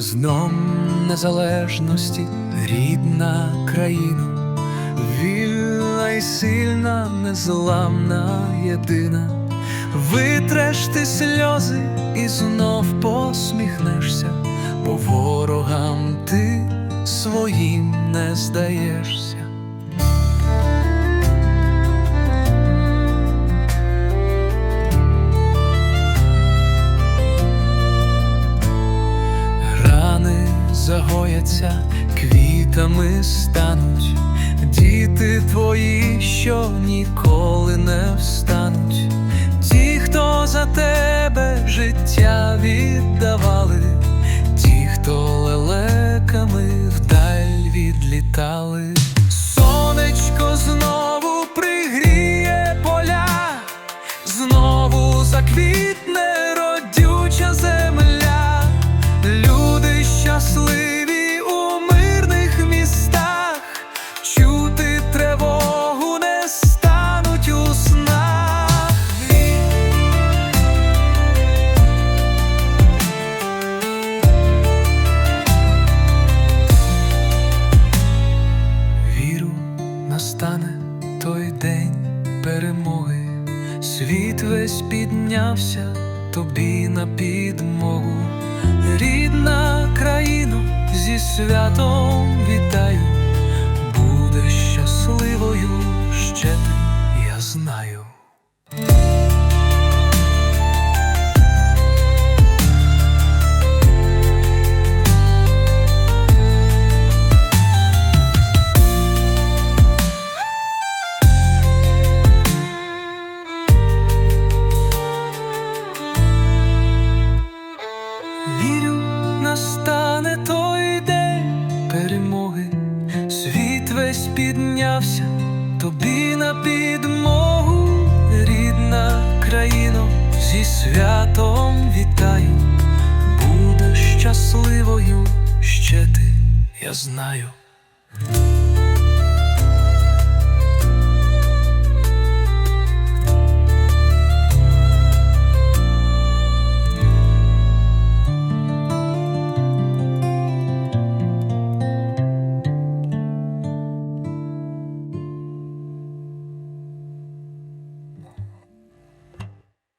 З Днем Незалежності, рідна країна, вільна і сильна, незламна єдина. Витреш ти сльози і знов посміхнешся, бо ворогам ти своїм не здаєшся. Загояться, квітами стануть, діти твої, що ніколи не встануть, ті, хто за тебе життя віддавали, ті, хто лелеками вдаль відлітали. Настане той день перемоги, світ весь піднявся тобі на підмогу, рідна країну зі святом вітаю, настане той день перемоги, світ весь піднявся, тобі на підмогу, рідна країно, зі святом вітаю, будеш щасливою ще ти, я знаю.